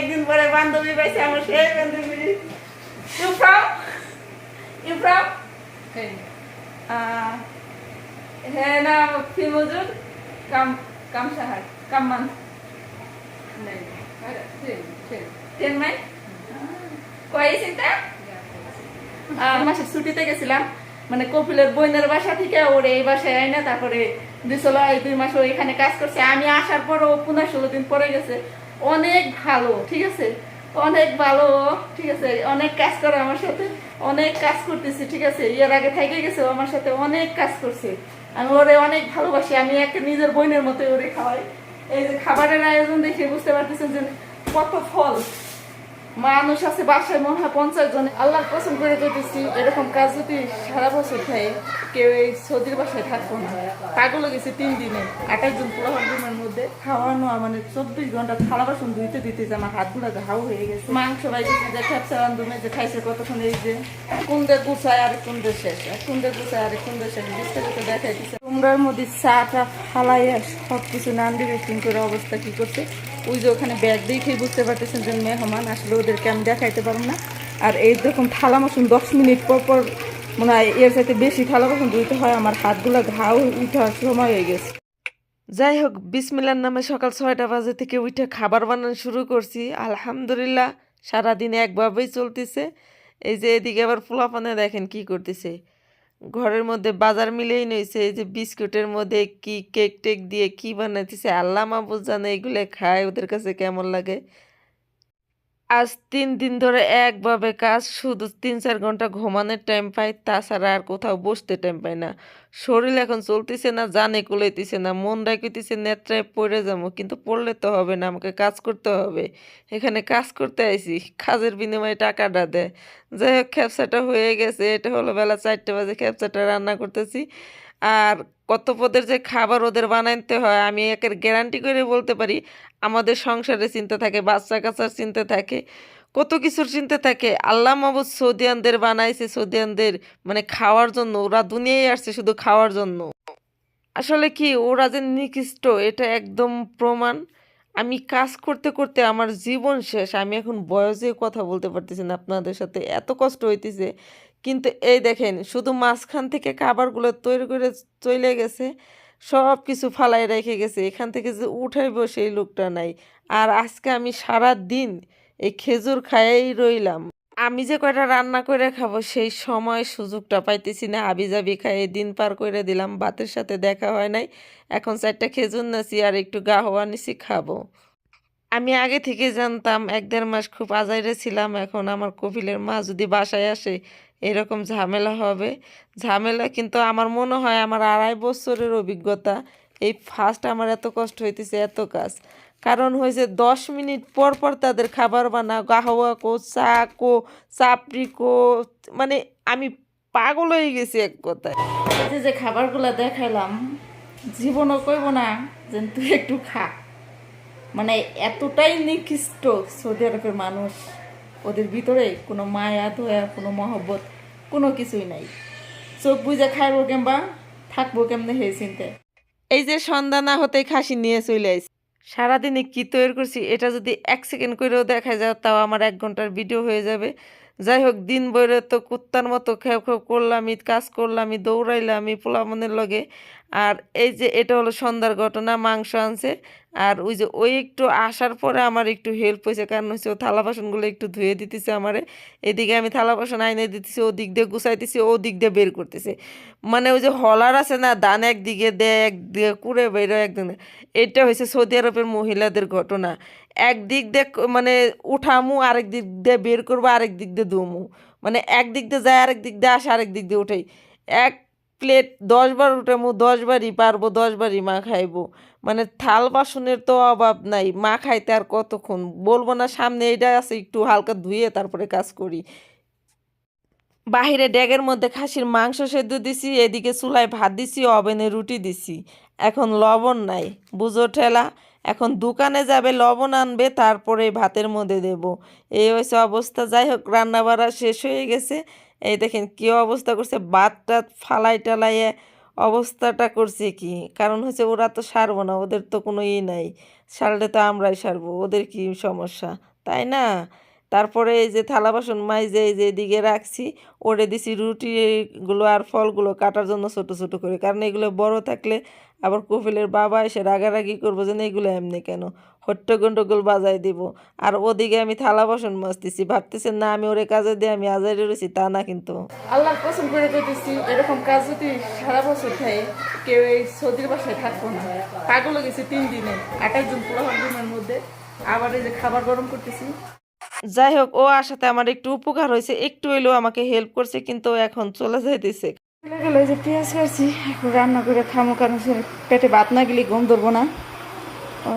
একদিন পরে বান্ধবী পাইছে আমার সেই বান্ধবী। ইউ ফ্রম ইউ ফ্রম হ্যাঁ না ফি মজুর? কাম কাম সাহার কাম মান টেন মাই কয় চিন্তা মাসের ছুটিতে গেছিলাম। মানে কপিলের বোনের বাসা থেকে ওর এই বাসায় আয় না তারপরে দিছিল এই দুই মাস ও এখানে কাজ করছে। আমি আসার পর ও পুনঃ ষোলো দিন পরে গেছে। অনেক ভালো, ঠিক আছে? অনেক ভালো, ঠিক আছে? অনেক কাজ করে আমার সাথে, অনেক কাজ করতেছি, ঠিক আছে? এর আগে থেকে গেছে আমার সাথে অনেক কাজ করছে। আমি ওরে অনেক ভালোবাসি, আমি একটা নিজের বোনের মতো ওরে খাওয়াই। এই যে খাবারের আয়োজন দেখে বুঝতে পারতেছেন যে কত ফল। মানুষ আছে বাসায় মনে হয় পঞ্চাশ জন আল্লাহ পছন্দ করে যেতেছি এরকম কাজ যদি সারা বছর খায় কেউ এই সৌদির বাসায় থাকব না। পাগল গেছে তিন দিনে। আঠাশ জন পোলাহার রুমের মধ্যে খাওয়ানো মানে চব্বিশ ঘণ্টা থালা বাসন ধুইতে দিতে যে আমার হাতগুলো ঘাউ হয়ে গেছে। মাংস বাইতেছে যে খেপসা রান্ধুমে যে খাইছে কতক্ষণ এই যে কুন্দে গুছায় আর কুন্দে শেষ? কুন্দে গুছায় আর কুন্দে শেষ? বিস্তারিত দেখাই দিচ্ছে তোমরার মধ্যে চাটা ফালাইয়া সব কিছু নান দিবে করে অবস্থা কি করছে? ওই যে ওখানে ব্যাগ দেখেই বুঝতে পারতেছেন যে মেহমান, আসলে ওদেরকে আমি দেখাইতে পারব না। আর এই দেখুন থালা বাসন দশ মিনিট পর পর মনে হয় এর সাথে বেশি থালা বাসন ধুইতে হয়, আমার হাতগুলো ঘাও উঠার সময় হয়ে গেছে। যাই হোক, বিসমিল্লার নামে সকাল ছয়টা বাজে থেকে উঠে খাবার বানানো শুরু করছি। আলহামদুলিল্লাহ, সারাদিন একভাবেই চলতেছে। এই যে এদিকে আবার পোলাপানে দেখেন কি করতেছে। ঘরের মধ্যে বাজার মিলেই নইছে, এই যে বিস্কুটের মধ্যে কি কেক টেক দিয়ে কি বানাইতেছে, আল্লাহ মাহবুজ জানে এগুলো খায়, ওদের কাছে কেমন লাগে। আজ তিন দিন ধরে একভাবে কাজ, শুধু তিন চার ঘণ্টা ঘুমানোর টাইম পাই, তাছাড়া আর কোথাও বসতে টাইম পাই না। শরীর এখন চলতেছে না, জানে কুলাইতেছে না, মন ডাকিতেছে নেত্রায় পড়ে যাব, কিন্তু পড়লে তো হবে না, আমাকে কাজ করতে হবে। এখানে কাজ করতে আইছি, কাজের বিনিময়ে টাকাটা দেয়। যাই হোক খেপসাটা হয়ে গেছে, এটা হলো বেলা চারটে বাজে, খেপসাটা রান্না করতেছি। আর কত পদের যে খাবার ওদের বানাইতে হয়, আমি একের গ্যারান্টি করে বলতে পারি, আমাদের সংসারে চিন্তা থাকে, বাচ্চা কাচ্চার চিন্তা থাকে, কত কিছুর চিন্তা থাকে। আল্লাহ মাহবুদ সৌদিয়ানদের বানাইছে, সৌদিয়ানদের মানে খাওয়ার জন্য, ওরা দুনিয়ায় আসছে শুধু খাওয়ার জন্য। আসলে কি, ওরা যে নিকৃষ্ট, এটা একদম প্রমাণ। আমি কাজ করতে করতে আমার জীবন শেষ, আমি এখন বয়সে কথা বলতে পারতেছি না, আপনাদের সাথে এত কষ্ট হইতেছে কিন্তু এই দেখেন, শুধু মাঝখান থেকে খাবারগুলো তৈরি করে চলে গেছে সব কিছু ফালাই রেখে গেছে। এখান থেকে যে উঠাইব সেই লোকটা নাই। আর আজকে আমি সারা দিন এই খেজুর খাইয়েই রইলাম। আমি যে কয়টা রান্না করে খাব সেই সময় সুযোগটা পাইতেছি না। আবি জাবি খাইয়ে দিন পার করে দিলাম, ভাতের সাথে দেখা হয় নাই। এখন চারটা খেজুর নাছি আর একটু গাহওয়া নিছি খাব। আমি আগে থেকে জানতাম, এক দেড় মাস খুব আজাইরে ছিলাম। এখন আমার কপিলের মা যদি বাসায় আসে, এরকম ঝামেলা হবে। ঝামেলা কিন্তু আমার মনে হয় আমার আড়াই বছরের অভিজ্ঞতা। এই ফার্স্ট আমার এত কষ্ট হইতেছে, এত কাজ। কারণ হয়েছে দশ মিনিট পর পর তাদের খাবার বানা গাহওয়া কো, চা কো, চাপড়ি কো মানে আমি পাগল হয়ে গেছি এক কথায়। যে খাবারগুলো দেখাইলাম, জীবনও কইব না যে তুই একটু খা। মানে এতটাই নিকৃষ্ট সৌদি আরবের মানুষ। ওদের ভিতরে কোনো মায়া, দয়া, কোনো মহব্বত, কোনো কিছুই নাই। চোখ বুঝে খাইবো কেমবা, থাকব কেমনে হে চিনতে। এই যে সন্ধ্যা না হতেই খাসি নিয়ে চলে আইছি। সারাদিনে কি তৈরি করছি, এটা যদি এক সেকেন্ড করেও দেখা যায় তাও আমার এক ঘণ্টার ভিডিও হয়ে যাবে। যাই হোক, দিন বইরে তো কুত্তার মতো খেয়ে খেয়ে করলামই কাজ করলামই দৌড়াইলামই পোলামনের লগে। আর এই যে এটা হলো সন্ধ্যার ঘটনা, মাংস আনছে। আর ওই যে ওই একটু আসার পরে আমার একটু হেল্প হয়েছে, কারণ হচ্ছে ও থালা বাসনগুলো একটু ধুয়ে দিতেছে আমারে। এদিকে আমি থালা বাসন আইনে দিতেছি ও দিক দিয়ে গুছাইতেছি ও দিক দিয়ে বের করতেছে। মানে ওই যে হলার আছে না দান একদিকে দেয় একদিকে কুড়ে বেরো, একদিকে এটা হয়েছে সৌদি আরবের মহিলাদের ঘটনা। একদিক দিয়ে মানে উঠামু, আরেক দিক দিয়ে বের করব, আরেক দিক দিয়ে দুমু মানে একদিক দিয়ে যায়, আরেক দিক দিয়ে আসে, আরেক দিক দিয়ে উঠাই। এক প্লেট দশ বার উঠামু, দশ বারই পারব, দশ বারই মা খাইবো। মানে থাল বাসনের তো অভাব নাই, মা খাইতে আর কতক্ষণ? বলব না সামনে এইটা আছে, একটু হালকা ধুয়ে তারপরে কাজ করি। বাহিরে ড্যাগের মধ্যে খাসির মাংস সেদ্ধ দিছি, এদিকে চুলায় ভাত দিছি, ওভেনে রুটি দিছি। এখন লবণ নাই, বুঝো ঠেলা? এখন দোকানে যাবে, লবণ আনবে, তারপরে ভাতের মধ্যে দেব। এই হয়েছে অবস্থা, যাই হোক রান্না বাড়া শেষ হয়ে গেছে। এই দেখেন কি অবস্থা করছে, বাতটা ফালাই টালাইয়ে অবস্থাটা করছে কি? কারণ হচ্ছে ওরা তো সারবো না, ওদের তো কোনো ই নাই। সারলে তো আমরাই সারবো, ওদের কি সমস্যা? তাই না? তারপরে এই যে থালা বাসন মাইজে এই যে এদিকে রাখছি, ওরে দিছি রুটিগুলো আর ফলগুলো কাটার জন্য ছোট ছোট করে। কারণ এগুলো বড় থাকলে আবার কপিলের বাবা এসে রাগারাগি করব যে এগুলো এমনি কেন? হট্ট গন্ডগোল বাজাই দিব। আর ওদিকে আমি থালা বাসন মাজতেছি। ভাবতেছেন, না, আমি ওরে কাজে দিয়ে আমি আজারে রয়েছি। তা না কিন্তু। আল্লাহ পছন্দ করে করতেছি এরকম কাজ যদি সারা বছর থাকে কেউ এই সৌদির বাসায় থাকব না। পাগল গেছে তিন দিনে। আঠাশ জন পুরো দিনের মধ্যে। আবার এই যে খাবার গরম করতেছি। যাই হোক ও আসাতে আমার একটু উপকার হয়েছে, একটু এলো আমাকে হেল্প করছে, কিন্তু এখন চলে যাইতেছে। পেঁয়াজ কাটছি রান্না করে খামো কারণ পেটে ভাত না গেলে গম ধরবো না।